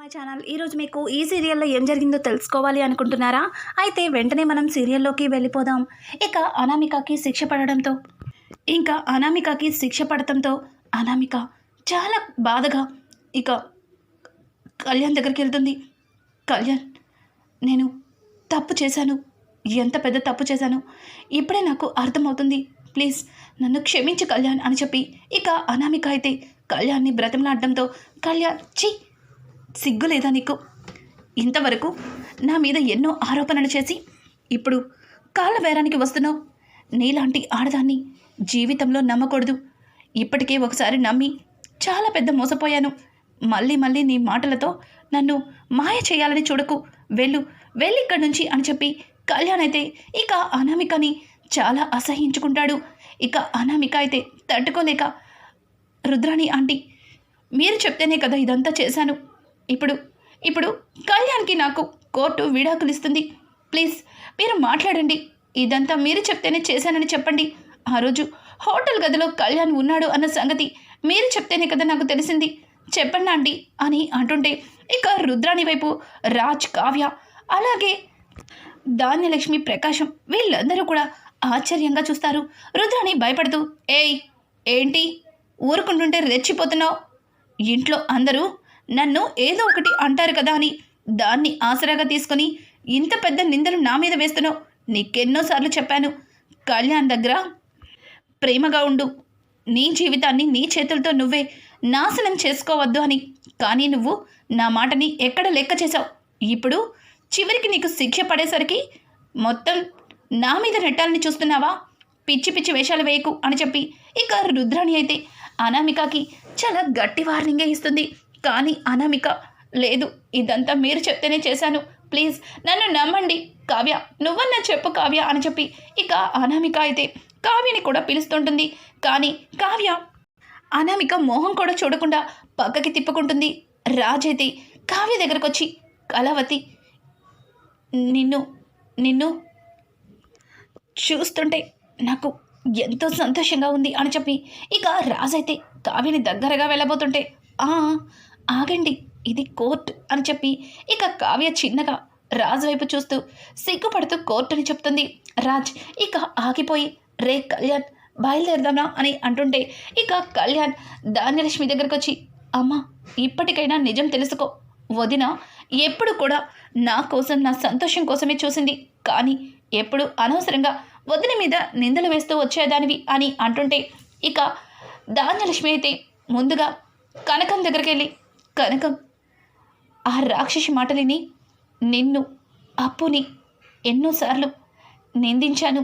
My channel. ఈరోజు మీకు ఈ సీరియల్లో ఏం జరిగిందో తెలుసుకోవాలి అనుకుంటున్నారా? అయితే వెంటనే మనం సీరియల్లోకి వెళ్ళిపోదాం. ఇక అనామికకి శిక్ష పడడంతో ఇంకా అనామికకి శిక్ష పడటంతో అనామిక చాలా బాధగా ఇక కళ్యాణ్ దగ్గరికి వెళ్తుంది. కళ్యాణ్ నేను తప్పు చేశాను. ఎంత పెద్ద తప్పు చేశాను? ఇప్పుడే నాకు అర్థమవుతుంది. ప్లీజ్ నన్ను క్షమించు కళ్యాణ్ అని చెప్పి ఇక అనామిక అయితే కళ్యాణ్ని బ్రతిమలాడడంతో కళ్యాణ్ చీ సిగ్గు లేదా నీకు? ఇంతవరకు నా మీద ఎన్నో ఆరోపణలు చేసి ఇప్పుడు కాళ్ళ బేరానికి వస్తున్నావు. నీలాంటి ఆడదాన్ని జీవితంలో నమ్మకూడదు. ఇప్పటికే ఒకసారి నమ్మి చాలా పెద్ద మోసపోయాను. మళ్ళీ మళ్ళీ నీ మాటలతో నన్ను మాయ చేయాలని చూడకు. వెళ్ళు వెళ్ళి ఇక్కడి నుంచి అని చెప్పి కళ్యాణ్ అయితే ఇక అనామికని చాలా అసహించుకుంటాడు. ఇక అనామిక అయితే తట్టుకోలేక రుద్రాణి ఆంటీ మీరు చెప్తేనే కదా ఇదంతా చేశాను. ఇప్పుడు ఇప్పుడు కళ్యాణ్కి నాకు కోర్టు విడాకులు ఇస్తుంది ప్లీజ్ మీరు మాట్లాడండి. ఇదంతా మీరు చెప్తేనే చేశానని చెప్పండి. ఆ రోజు హోటల్ గదిలో కళ్యాణ్ ఉన్నాడు అన్న సంగతి మీరు చెప్తేనే కదా నాకు తెలిసింది. చెప్పండి ఆంటీ అని అంటుంటే ఇక రుద్రాణి వైపు రాజ్ కావ్య అలాగే ధాన్యలక్ష్మి ప్రకాశం వీళ్ళందరూ కూడా ఆశ్చర్యంగా చూస్తారు. రుద్రాణి భయపడుతూ ఏయ్ ఏంటి? ఊరుకుంటుంటే రెచ్చిపోతున్నావు? ఇంట్లో అందరూ నన్ను ఏదో ఒకటి అంటారు కదా అని దాన్ని ఆసరాగా తీసుకొని ఇంత పెద్ద నిందలు నా మీద వేస్తున్నావు? నీకెన్నోసార్లు చెప్పాను. కళ్యాణ్ దగ్గర ప్రేమగా ఉండు. నీ జీవితాన్ని నీ చేతులతో నువ్వే నాశనం చేసుకోవద్దు అని. కానీ నువ్వు నా మాటని ఎక్కడ లెక్క చేశావు? ఇప్పుడు చివరికి నీకు శిక్ష పడేసరికి మొత్తం నా మీద నెట్టాలని చూస్తున్నావా? పిచ్చి పిచ్చి వేషాలు వేయకు అని చెప్పి ఇక రుద్రాణి అయితే అనామికకి చాలా గట్టి వార్నింగే ఇస్తుంది. కానీ అనామిక లేదు ఇదంతా మీరు చెప్తేనే చేశాను. ప్లీజ్ నన్ను నమ్మండి. కావ్య నువ్వన్నా చెప్పు కావ్య అని చెప్పి ఇక అనామిక అయితే కావ్యని కూడా పిలుస్తుంటుంది. కానీ కావ్య అనామిక మోహం కూడా చూడకుండా పక్కకి తిప్పుకుంటుంది. రాజైతే కావ్య దగ్గరకు వచ్చి కళావతి నిన్ను నిన్ను చూస్తుంటే నాకు ఎంతో సంతోషంగా ఉంది అని చెప్పి ఇక రాజైతే కావ్యని దగ్గరగా వెళ్ళబోతుంటే "ఆ, ఆగండి ఇది కోర్ట్ అని చెప్పి ఇక కావ్య చిన్నగా రాజు వైపు చూస్తూ సిగ్గుపడుతూ కోర్ట్ అని చెప్తుంది. రాజ్ ఇక ఆగిపోయి రే కళ్యాణ్ బయలుదేరదామా అని అంటుంటే ఇక కళ్యాణ్ ధాన్యలక్ష్మి దగ్గరకు వచ్చి అమ్మ ఇప్పటికైనా నిజం తెలుసుకో. వదిన ఎప్పుడు కూడా నా కోసం నా సంతోషం కోసమే చూసింది. కానీ ఎప్పుడు అనవసరంగా వదిన మీద నిందలు వేస్తూ వచ్చేదానివి అని అంటుంటే ఇక ధాన్యలక్ష్మి అయితే ముందుగా కనకం దగ్గరికి వెళ్ళి కనకం ఆ రాక్షసి మాటలిని నిన్ను అప్పుని ఎన్నోసార్లు నిందించాను.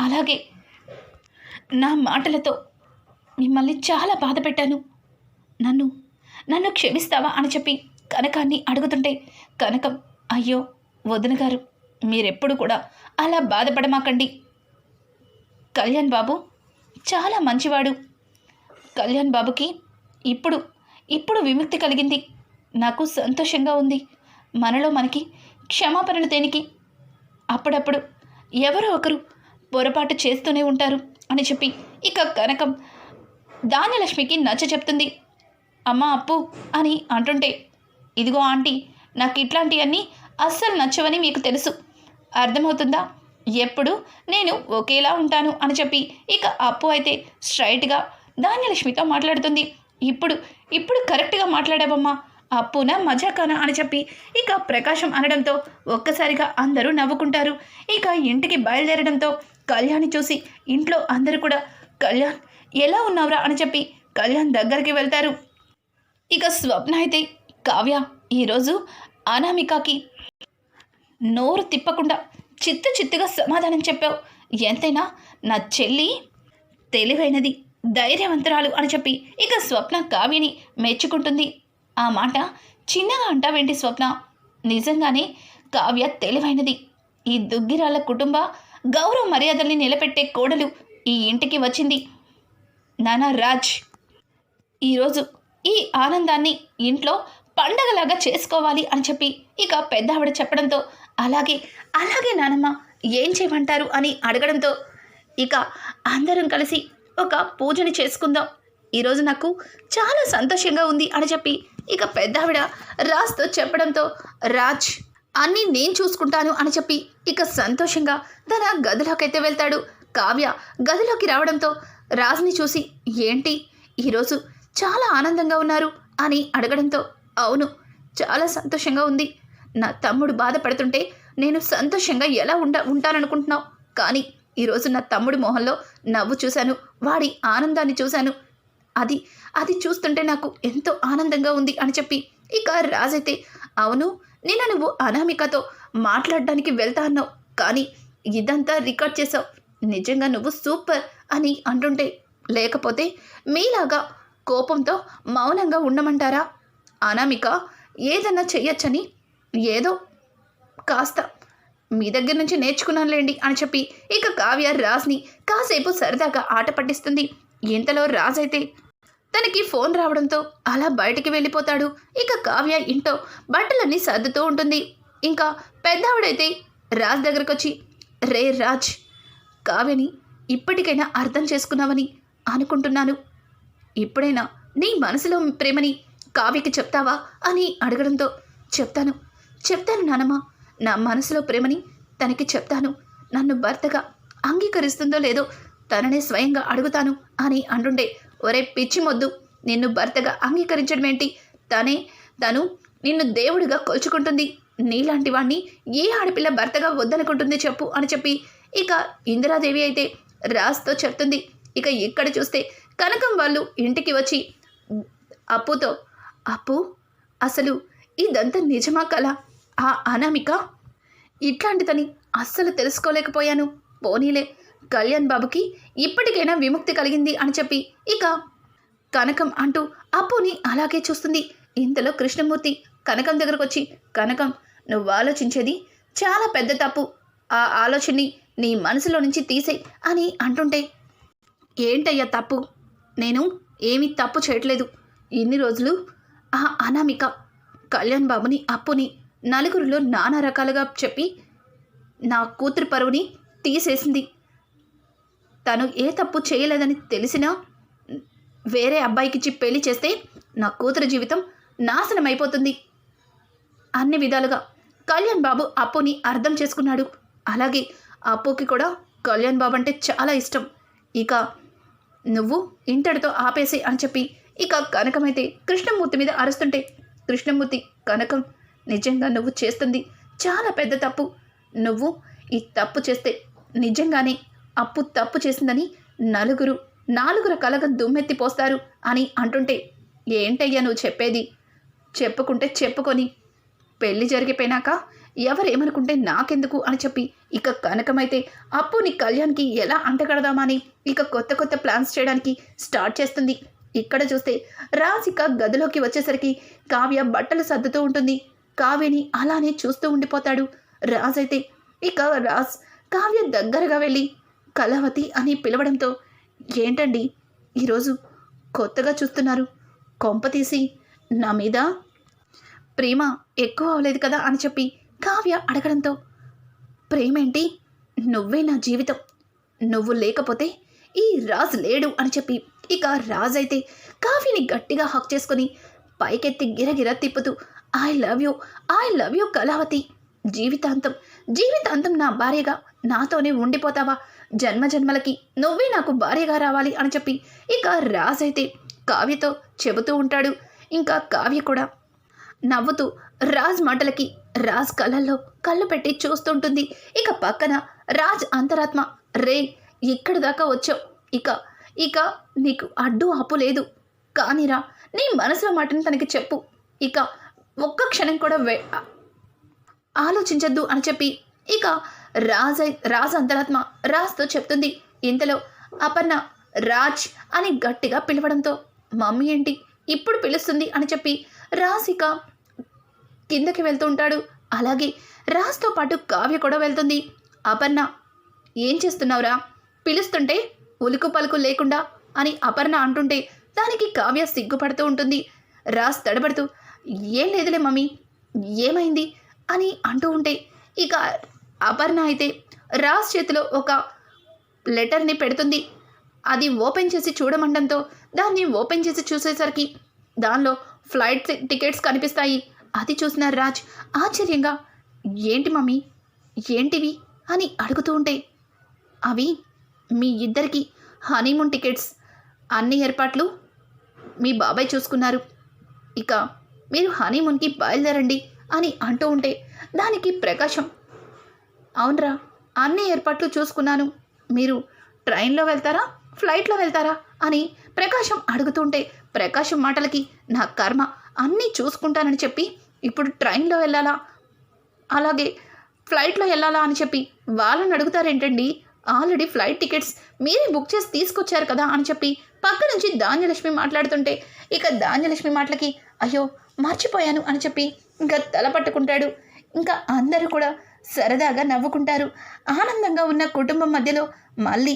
అలాగే నా మాటలతో మిమ్మల్ని చాలా బాధ పెట్టాను నన్ను నన్ను క్షమిస్తావా అని చెప్పి కనకాన్ని అడుగుతుంటే కనకం అయ్యో వదిన గారు మీరెప్పుడు కూడా అలా బాధపడమాకండి. కళ్యాణ్ బాబు చాలా మంచివాడు. కళ్యాణ్ బాబుకి ఇప్పుడు ఇప్పుడు విముక్తి కలిగింది. నాకు సంతోషంగా ఉంది. మనలో మనకి క్షమాపణలు దేనికి? అప్పుడప్పుడు ఎవరో ఒకరు పొరపాటు చేస్తూనే ఉంటారు అని చెప్పి ఇక కనకం ధాన్యలక్ష్మికి నచ్చ చెప్తుంది. అమ్మ అప్పు అని అంటుంటే ఇదిగో ఆంటీ నాకు ఇట్లాంటివన్నీ అస్సలు నచ్చవని మీకు తెలుసు. అర్థమవుతుందా? ఎప్పుడు నేను ఒకేలా ఉంటాను అని చెప్పి ఇక అప్పు అయితే స్ట్రైట్గా ధాన్యలక్ష్మితో మాట్లాడుతుంది. ఇప్పుడు ఇప్పుడు కరెక్ట్గా మాట్లాడావమ్మా. అప్పునా మజాకానా అని చెప్పి ఇక ప్రకాశం అనడంతో ఒక్కసారిగా అందరూ నవ్వుకుంటారు. ఇక ఇంటికి బయలుదేరడంతో కళ్యాణ్ని చూసి ఇంట్లో అందరూ కూడా కళ్యాణ్ ఎలా ఉన్నావురా? అని చెప్పి కళ్యాణ్ దగ్గరికి వెళ్తారు. ఇక స్వప్న అయితే కావ్య ఈరోజు అనామికకి నోరు తిప్పకుండా చిత్తు చిత్తుగా సమాధానం చెప్పావు. ఎంతైనా నా చెల్లి తెలివైనది. ధైర్యవంతురాలు అని చెప్పి ఇక స్వప్న కావ్యని మెచ్చుకుంటుంది. ఆ మాట చిన్నగా అంటావేంటి స్వప్న? నిజంగానే కావ్య తెలివైనది. ఈ దుగ్గిరాల కుటుంబ గౌరవ మర్యాదల్ని నిలబెట్టే కోడలు ఈ ఇంటికి వచ్చింది. నానా రాజ్ ఈరోజు ఈ ఆనందాన్ని ఇంట్లో పండగలాగా చేసుకోవాలి అని చెప్పి ఇక పెద్ద ఆవిడ చెప్పడంతో అలాగే అలాగే నానమ్మ ఏం చేయమంటారు అని అడగడంతో ఇక అందరం కలిసి ఒక పూజని చేసుకుందాం. ఈరోజు నాకు చాలా సంతోషంగా ఉంది అని చెప్పి ఇక పెద్దావిడ రాజ్తో చెప్పడంతో రాజ్ అన్నీ నేను చూసుకుంటాను అని చెప్పి ఇక సంతోషంగా తన గదిలోకైతే వెళ్తాడు. కావ్య గదిలోకి రావడంతో రాజ్ని చూసి ఏంటి? ఈరోజు చాలా ఆనందంగా ఉన్నారు అని అడగడంతో అవును చాలా సంతోషంగా ఉంది. నా తమ్ముడు బాధపడుతుంటే నేను సంతోషంగా ఎలా ఉండ ఉంటాననుకుంటున్నావు? కానీ ఈరోజు నా తమ్ముడి మొహంలో నవ్వు చూశాను. వాడి ఆనందాన్ని చూశాను. అది అది చూస్తుంటే నాకు ఎంతో ఆనందంగా ఉంది అని చెప్పి ఇక రాజైతే అవును నిన్న నువ్వు అనామికతో మాట్లాడడానికి వెళ్తా అన్నావు కానీ ఇదంతా రికార్డ్ చేసావు నిజంగా నువ్వు సూపర్ అని అంటుంటే లేకపోతే మీలాగా కోపంతో మౌనంగా ఉండమంటారా? అనామిక ఏదన్నా చెయ్యొచ్చని? ఏదో కాస్త మీ దగ్గర నుంచి నేర్చుకున్నానులేండి అని చెప్పి ఇక కావ్య రాజ్ని కాసేపు సరదాగా ఆట పట్టిస్తుంది. ఇంతలో రాజ్ అయితే తనకి ఫోన్ రావడంతో అలా బయటికి వెళ్ళిపోతాడు. ఇక కావ్య ఇంట్లో బట్టలన్నీ సర్దుతూ ఉంటుంది. ఇంకా పెద్దావిడైతే రాజ్ దగ్గరకు వచ్చి రే రాజ్ కావ్యని ఇప్పటికైనా అర్థం చేసుకున్నావని అనుకుంటున్నాను. ఇప్పుడైనా నీ మనసులో ప్రేమని కావ్యకి చెప్తావా? అని అడగడంతో చెప్తాను. చెప్తాను నానమ్మ. నా మనసులో ప్రేమని తనకి చెప్తాను. నన్ను భర్తగా అంగీకరిస్తుందో లేదో తననే స్వయంగా అడుగుతాను అని అంటుండే. ఒరే పిచ్చి మొద్దు నిన్ను భర్తగా అంగీకరించడం ఏంటి? తనే తను నిన్ను దేవుడిగా కొలుచుకుంటుంది. నీలాంటి వాణ్ణి ఏ ఆడపిల్ల భర్తగా వద్దనుకుంటుంది చెప్పు అని చెప్పి ఇక ఇందిరాదేవి అయితే రాజ్తో చెప్తుంది. ఇక ఇక్కడ చూస్తే కనకం వాళ్ళు ఇంటికి వచ్చి అప్పుతో అప్పు అసలు ఇదంతా నిజమా కళ? ఆ అనామిక ఇట్లాంటిదని అస్సలు తెలుసుకోలేకపోయాను. పోనీలే కళ్యాణ్ బాబుకి ఇప్పటికైనా విముక్తి కలిగింది అని చెప్పి ఇక కనకం అంటూ అప్పుని అలాగే చూస్తుంది. ఇంతలో కృష్ణమూర్తి కనకం దగ్గరకు వచ్చి కనకం నువ్వు ఆలోచించేది చాలా పెద్ద తప్పు. ఆ ఆలోచనని నీ మనసులో నుంచి తీసేయ్ అని అంటుంటే ఏంటయ్యా తప్పు? నేను ఏమీ తప్పు చేయట్లేదు. ఇన్ని రోజులు ఆ అనామిక కళ్యాణ్ బాబుని అప్పుని నలుగురిలో నానా రకాలుగా చెప్పి నా కూతురు పరువుని తీసేసింది. తను ఏ తప్పు చేయలేదని తెలిసినా వేరే అబ్బాయికిచ్చి పెళ్ళి చేస్తే నా కూతురు జీవితం నాశనం అయిపోతుంది అన్ని విధాలుగా కళ్యాణ్ బాబు అప్పుని అర్థం చేసుకున్నాడు. అలాగే అప్పుకి కూడా కళ్యాణ్ బాబు అంటే చాలా ఇష్టం. ఇక నువ్వు ఇంతటితో ఆపేసి అని చెప్పి ఇక కనకమైతే కృష్ణమూర్తి మీద అరుస్తుంటే కృష్ణమూర్తి కనకం నిజంగా నువ్వు చేస్తుంది చాలా పెద్ద తప్పు. నువ్వు ఈ తప్పు చేస్తే నిజంగానే అప్పు తప్పు చేసిందని నలుగురు నాలుగు రకాలుగా దుమ్మెత్తిపోస్తారు అని అంటుంటే ఏంటయ్యా నువ్వు చెప్పేది? చెప్పుకుంటే చెప్పుకొని పెళ్ళి జరిగిపోయినాక ఎవరేమనుకుంటే నాకెందుకు అని చెప్పి ఇక కనకమైతే అప్పుని కళ్యాణ్కి ఎలా అంటగడదామని ఇక కొత్త కొత్త ప్లాన్స్ చేయడానికి స్టార్ట్ చేస్తుంది. ఇక్కడ చూస్తే రాసిక గదిలోకి వచ్చేసరికి కావ్య బట్టలు సర్దుతూ ఉంటుంది. కావ్యని అలానే చూస్తూ ఉండిపోతాడు. రాజ్ అయితే ఇక రాజ్ కావ్య దగ్గరగా వెళ్ళి కళావతి అని పిలవడంతో ఏంటండి? ఈరోజు కొత్తగా చూస్తున్నారు. కొంప తీసి నా మీద? ప్రేమ ఎక్కువ అవ్వలేదు కదా? అని చెప్పి కావ్య అడగడంతో ప్రేమేంటి? నువ్వే నా జీవితం. నువ్వు లేకపోతే ఈ రాజు లేడు అని చెప్పి ఇక రాజు అయితే కావ్యని గట్టిగా హక్ చేసుకొని పైకెత్తి గిరగిర తిప్పుతూ I love you I love you Kalavathi. జీవితాంతం జీవితాంతం నా భార్యగా నాతోనే ఉండిపోతావా? జన్మ జన్మలకి నువ్వే నాకు భార్యగా రావాలి అని చెప్పి ఇక రాజ్ అయితే కావ్యతో చెబుతూ ఉంటాడు. ఇంకా కావ్య కూడా నవ్వుతూ రాజ్ మాటలకి రాజ్ కళ్ళల్లో కళ్ళు పెట్టి చూస్తుంటుంది. ఇక పక్కన రాజ్ అంతరాత్మ రే ఇక్కడి దాకా వచ్చావు. ఇక ఇక నీకు అడ్డు ఆపు లేదు. కానీరా నీ మనసులో మాటని తనకి చెప్పు. ఇక ఒక్క క్షణం కూడా ఆలోచించద్దు అని చెప్పి ఇక రాజ్ రాజ్ అంతరాత్మ రాజ్తో చెప్తుంది. ఇంతలో అపర్ణ రాజ్ అని గట్టిగా పిలవడంతో మమ్మీ ఏంటి ఇప్పుడు పిలుస్తుంది అని చెప్పి రాజ్ ఇక కిందకి వెళ్తూ ఉంటాడు. అలాగే రాజ్తో పాటు కావ్య కూడా వెళ్తుంది. అపర్ణ ఏం చేస్తున్నావురా? పిలుస్తుంటే ఉలుకు పలుకు లేకుండా అని అపర్ణ అంటుంటే దానికి కావ్య సిగ్గుపడుతూ ఉంటుంది. రాజ్ తడబడుతూ ఏం లేదులే మమ్మీ ఏమైంది అని అంటూ ఉంటే ఇక అపర్ణ అయితే రాజ్ చేతిలో ఒక లెటర్ని పెడుతుంది. అది ఓపెన్ చేసి చూడమండంతో దాన్ని ఓపెన్ చేసి చూసేసరికి దానిలో ఫ్లైట్ టికెట్స్ కనిపిస్తాయి. అది చూసిన రాజ్ ఆశ్చర్యంగా ఏంటి మమ్మీ ఏంటివి? అని అడుగుతూ ఉంటే అవి మీ ఇద్దరికి హనీమూన్ టికెట్స్ అన్ని ఏర్పాట్లు మీ బాబాయ్ చూసుకున్నారు. ఇక మీరు హనీమూన్కి బయలుదేరండి అని అంటూ ఉంటే దానికి ప్రకాశం అవునరా అన్ని ఏర్పాట్లు చూసుకున్నాను. మీరు ట్రైన్లో వెళ్తారా ఫ్లైట్లో వెళ్తారా? అని ప్రకాశం అడుగుతుంటే ప్రకాశం మాటలకి నా కర్మ అన్నీ చూసుకుంటానని చెప్పి ఇప్పుడు ట్రైన్లో వెళ్ళాలా? అలాగే ఫ్లైట్లో వెళ్ళాలా? అని చెప్పి వాళ్ళని అడుగుతారేంటండి? ఆల్రెడీ ఫ్లైట్ టికెట్స్ మీరే బుక్ చేసి తీసుకొచ్చారు కదా అని చెప్పి పక్క నుంచి ధాన్యలక్ష్మి మాట్లాడుతుంటే ఇక ధాన్యలక్ష్మి మాటలకి అయ్యో మర్చిపోయాను అని చెప్పి ఇంకా తల పట్టుకుంటాడు. ఇంకా అందరూ కూడా సరదాగా నవ్వుకుంటారు. ఆనందంగా ఉన్న కుటుంబం మధ్యలో మళ్ళీ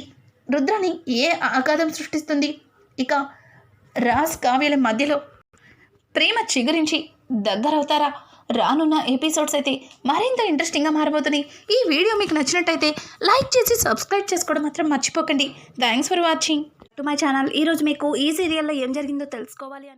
రుద్రని ఏ ఆఘాతం సృష్టిస్తుంది? ఇక రాజ్ కావ్యల మధ్యలో ప్రేమ చిగురించి దగ్గరవుతారా? రానున్న ఎపిసోడ్స్ అయితే మరింత ఇంట్రెస్టింగ్గా మారబోతున్నాయి. ఈ వీడియో మీకు నచ్చినట్టయితే లైక్ చేసి సబ్స్క్రైబ్ చేసుకోవడం మాత్రం మర్చిపోకండి. Thanks for watching. To my channel ఈరోజు మీకు ఈ సీరియల్లో ఏం జరిగిందో తెలుసుకోవాలి అని